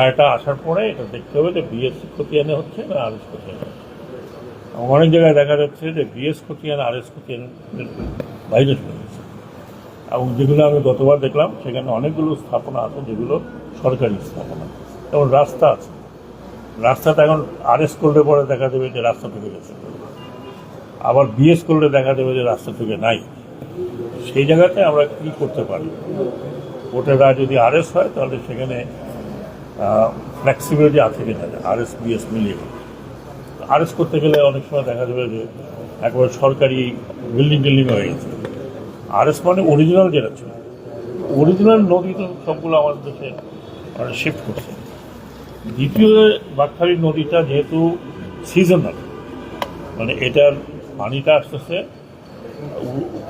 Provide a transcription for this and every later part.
রায়টা আসার পরে এটা দেখতে হবে যে বিএসসি খতিয়ানে হচ্ছে না আর এস খতিয়ানে অনেক জায়গায় দেখা যাচ্ছে যে বিএস খতিয়ান আর এস খতিয়ান এবং যেগুলো আমি গতবার দেখলাম, সেখানে অনেকগুলো স্থাপনা আছে যেগুলো সরকারি স্থাপনা। যেমন রাস্তা আছে। রাস্তাটা এখন আর এস করলে পরে দেখা দেবে যে রাস্তা থেকে গেছে। আবার বিএস করলে দেখা দেবে যে রাস্তা থেকে নাই। সেই জায়গাতে আমরা কি করতে পারি? ভোটাররা যদি আরএস হয়, তাহলে সেখানে ফ্লেক্সিবিলিটি আছে কিনা আরএস বিএস মিলিয়ে। আর এস করতে গেলে অনেক সময় দেখা যাবে যে একবারে সরকারি বিল্ডিং টিল্ডিং হয়ে গেছে। আর এস মানে অরিজিনাল যেটা ছিল অরিজিনাল নদী তো সবগুলো আমাদের দেশে মানে শিফট করছে। দ্বিতীয় বাকখালী নদীটা যেহেতু সিজনাল মানে এটার পানিটা আসতেছে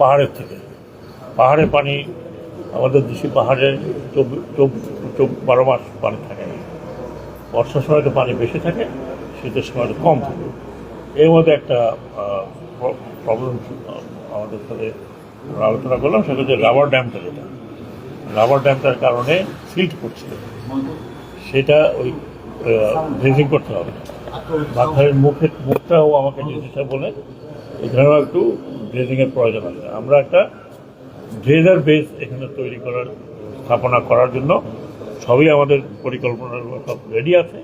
পাহাড়ের থেকে। পাহাড়ের পানি আমাদের দেশি পাহাড়ে বারো মাস পানি থাকে। না বর্ষার সময় তো পানি বেশি থাকে, শীতের সময় তো কম থাকে। এর মধ্যে একটা প্রবলেম আমাদের সাথে আলোচনা করলাম, সেটা হচ্ছে রাবার ড্যামটা যেটা। রাবার ড্যামটার কারণে সিল্ট করছে সেটা ওই ড্রেজিং করতে হবে। বাঘারের মুখের মুখটাও আমাকে জিনিসটা বলে এখানেও একটু ড্রেজিংয়ের প্রয়োজন আছে। আমরা একটা ড্রেজার বেস এখানে তৈরি করার, স্থাপনা করার জন্য সবই আমাদের পরিকল্পনা সব রেডি আছে।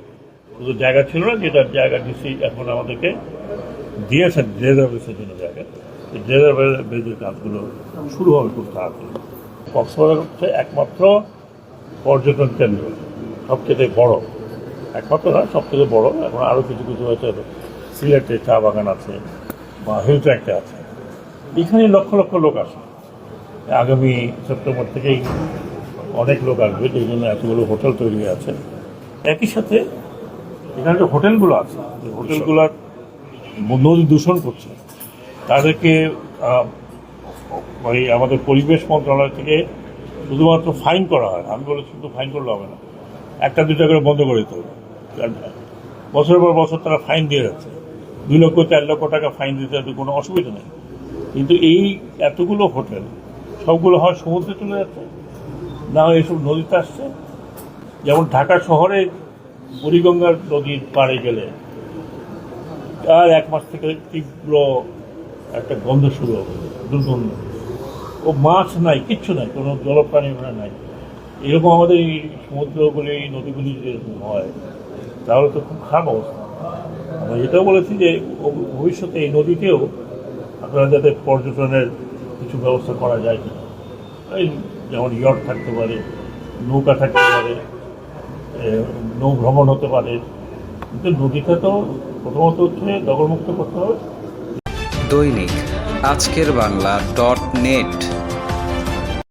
শুধু জায়গা ছিল না যেটার জায়গা ডিসি এখন আমাদেরকে দিয়েছেন ড্রেজার বেসের জন্য জায়গা। ড্রেজার বেসের কাজগুলো শুরু হবে খুব তাড়াতাড়ি। কক্সবাজার হচ্ছে একমাত্র পর্যটন কেন্দ্র, সবচেয়ে বড়। একমাত্র না, সবচেয়ে বড়। এখন আরও কিছু কিছু হয়েছে, সিলেটে চা বাগান আছে, বা হিল ট্র্যাক্টে আছে। এখানে লক্ষ লক্ষ লোক আসে। আগামী সেপ্টেম্বর থেকেই অনেক লোক আসবে সেই জন্য এতগুলো হোটেল তৈরি আছে। একই সাথে এখানে যে হোটেলগুলো আছে হোটেলগুলোর নদী দূষণ করছে। তাদেরকে ওই আমাদের পরিবেশ মন্ত্রণালয় থেকে শুধুমাত্র ফাইন করা হয়। আমি বলে শুধু ফাইন করলে হবে না। একটা, দুটা করে বন্ধ করে দিতে হবে। বছরের পর বছর তারা ফাইন দিয়ে যাচ্ছে। দুই লক্ষ, চার লক্ষ টাকা ফাইন দিতে কোনো অসুবিধা নেই। কিন্তু এই এতগুলো হোটেল সবগুলো হয়, সমুদ্রে চলে যাচ্ছে, না হয় এসব নদীতে আসছে। যেমন ঢাকা শহরে বুড়িগঙ্গার নদীর পাড়ে গেলে আর এক মাস থেকে তীব্র একটা গন্ধ শুরু হবে, দুর্গন্ধ। ও মাছ নাই, কিচ্ছু নাই, কোনো জলপ্রাণী ওখানে নাই। এরকম আমাদের এই সমুদ্রগুলি, এই নদীগুলি যেরকম হয়, তাহলে তো খুব খারাপ অবস্থা। আমরা এটাও বলেছি যে ভবিষ্যতে এই নদীতেও আপনারা যাতে পর্যটনের কিছু ব্যবস্থা করা যায় কি এই যেমন ইয়ট থাকতে পারে, নৌকা থাকতে পারে নৌ ভ্রমণ হতে পারে। কিন্তু নদীটা তো প্রথমত হচ্ছে দখলমুক্ত করতে হবে। দৈনিক আজকের বাংলা ডট নেট।